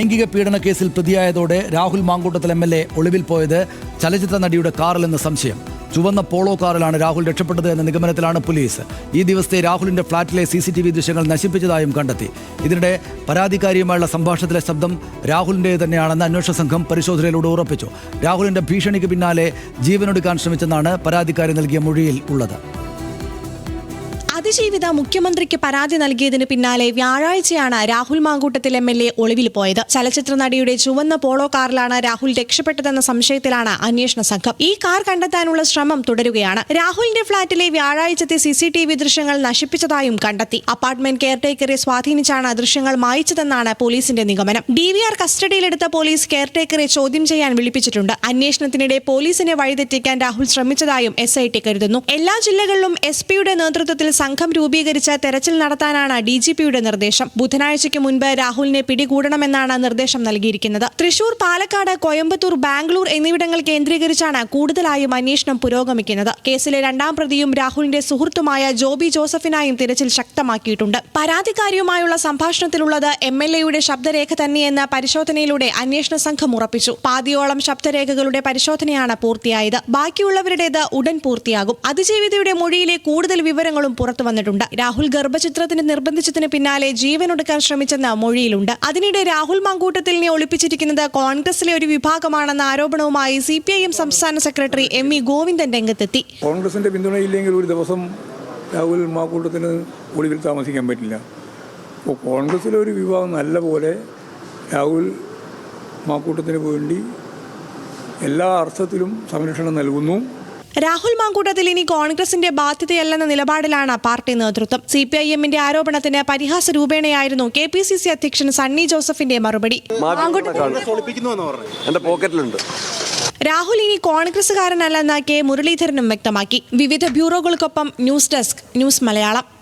ലൈംഗിക പീഡന കേസിൽ പ്രതിയായതോടെ Rahul Mamkootathil M L A ഒളിവിൽ പോയത് ചലച്ചിത്ര നടിയുടെ കാറിലെന്ന് സംശയം. ചുവന്ന പോളോ കാറിലാണ് രാഹുൽ രക്ഷപ്പെട്ടത് എന്ന നിഗമനത്തിലാണ് പോലീസ്. ഈ ദിവസത്തെ രാഹുലിന്റെ ഫ്ളാറ്റിലെ സി സി ടി വി ദൃശ്യങ്ങൾ നശിപ്പിച്ചതായും കണ്ടെത്തി. ഇതിനിടെ പരാതിക്കാരിയുമായുള്ള സംഭാഷണത്തിലെ ശബ്ദം രാഹുലിന്റെ തന്നെയാണെന്ന് അന്വേഷണ സംഘം പരിശോധനയിലൂടെ ഉറപ്പിച്ചു. രാഹുലിന്റെ ഭീഷണിക്ക് പിന്നാലെ ജീവനൊടുക്കാൻ ശ്രമിച്ചെന്നാണ് പരാതിക്കാരി നൽകിയ മൊഴിയിൽ ഉള്ളത്. അതിജീവിത മുഖ്യമന്ത്രിക്ക് പരാതി നൽകിയതിന് പിന്നാലെ വ്യാഴാഴ്ചയാണ് Rahul Mamkootathil M L A ഒളിവിൽ പോയത്. ചലച്ചിത്ര നടിയുടെ ചുവന്ന പോളോ കാറിലാണ് രാഹുൽ രക്ഷപ്പെട്ടതെന്ന സംശയത്തിലാണ് അന്വേഷണ സംഘം. ഈ കാർ കണ്ടെത്താനുള്ള ശ്രമം തുടരുകയാണ്. രാഹുലിന്റെ ഫ്ളാറ്റിലെ വ്യാഴാഴ്ചത്തെ സി സി ടി വി ദൃശ്യങ്ങൾ നശിപ്പിച്ചതായും കണ്ടെത്തി. അപ്പാർട്ട്മെന്റ് കെയർടേക്കറെ സ്വാധീനിച്ചാണ് ദൃശ്യങ്ങൾ മായിച്ചതെന്നാണ് പോലീസിന്റെ നിഗമനം. ഡി വി ആർ കസ്റ്റഡിയിലെടുത്ത പോലീസ് കെയർടേക്കറെ ചോദ്യം ചെയ്യാൻ വിളിപ്പിച്ചിട്ടുണ്ട്. അന്വേഷണത്തിനിടെ പോലീസിനെ വഴിതെറ്റിക്കാൻ രാഹുൽ ശ്രമിച്ചതായും എസ് കരുതുന്നു. എല്ലാ ജില്ലകളിലും എസ് പിയുടെ നേതൃത്വത്തിൽ സംഘം രൂപീകരിച്ച് തെരച്ചിൽ നടത്താനാണ് ഡി ജി പിയുടെ നിർദ്ദേശം. ബുധനാഴ്ചയ്ക്ക് മുൻപ് രാഹുലിനെ പിടികൂടണമെന്നാണ് നിർദ്ദേശം നൽകിയിരിക്കുന്നത്. തൃശൂർ പാലക്കാട് കോയമ്പത്തൂർ ബാംഗ്ലൂർ എന്നിവിടങ്ങൾ കേന്ദ്രീകരിച്ചാണ് കൂടുതലായും അന്വേഷണം പുരോഗമിക്കുന്നത്. കേസിലെ രണ്ടാം പ്രതിയും രാഹുലിന്റെ സുഹൃത്തുമായ ജോബി ജോസഫിനായും തിരച്ചിൽ ശക്തമാക്കിയിട്ടുണ്ട്. പരാതിക്കാരിയുമായുള്ള സംഭാഷണത്തിലുള്ളത് എം എൽ എയുടെ ശബ്ദരേഖ തന്നെയെന്ന് പരിശോധനയിലൂടെ അന്വേഷണ സംഘം ഉറപ്പിച്ചു. പാതിയോളം ശബ്ദരേഖകളുടെ പരിശോധനയാണ് പൂർത്തിയായത്. ബാക്കിയുള്ളവരുടേത് ഉടൻ പൂർത്തിയാകും. അതിജീവിതയുടെ മൊഴിയിലെ കൂടുതൽ വിവരങ്ങളും വന്നിട്ടുണ്ട്. രാഹുൽ ഗർഭചിത്രത്തിന് നിർബന്ധിച്ചതിന് പിന്നാലെ ജീവനൊടുക്കാൻ ശ്രമിച്ചെന്ന മൊഴിയിലുണ്ട്. അതിനിടെ രാഹുൽ മങ്കൂട്ടത്തിലിനെ ഒളിപ്പിച്ചിരിക്കുന്നത് കോൺഗ്രസിലെ ഒരു വിഭാഗമാണെന്ന ആരോപണവുമായി സി പി ഐ എം സംസ്ഥാന സെക്രട്ടറി എം ഇ ഗോവിന്ദൻ രംഗത്തെത്തി. കോൺഗ്രസിന്റെ പിന്തുണയില്ലെങ്കിൽ ഒരു ദിവസം രാഹുൽ മാങ്കൂട്ടത്തിന് ഒളിവിൽ താമസിക്കാൻ പറ്റില്ല. കോൺഗ്രസിലെ ഒരു വിഭാഗം നല്ല പോലെ രാഹുൽ മാക്കൂട്ടത്തിന് വേണ്ടി എല്ലാ അർത്ഥത്തിലും സംരക്ഷണം നൽകുന്നു. രാഹുൽ മാങ്കൂട്ടത്തിൽ ഇനി കോൺഗ്രസിന്റെ ബാധ്യതയല്ലെന്ന നിലപാടിലാണ് പാർട്ടി നേതൃത്വം. സി പി ഐ എമ്മിന്റെ ആരോപണത്തിന് പരിഹാസ രൂപേണയായിരുന്നു കെ പി സി സി അധ്യക്ഷൻ സണ്ണി ജോസഫിന്റെ മറുപടി. രാഹുൽ ഇനി കോൺഗ്രസുകാരനല്ലെന്ന് കെ മുരളീധരനും വ്യക്തമാക്കി. വിവിധ ബ്യൂറോകൾക്കൊപ്പം ന്യൂസ് ഡെസ്ക് ന്യൂസ് മലയാളം.